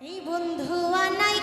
এই বন্ধু আনাই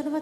Sanırım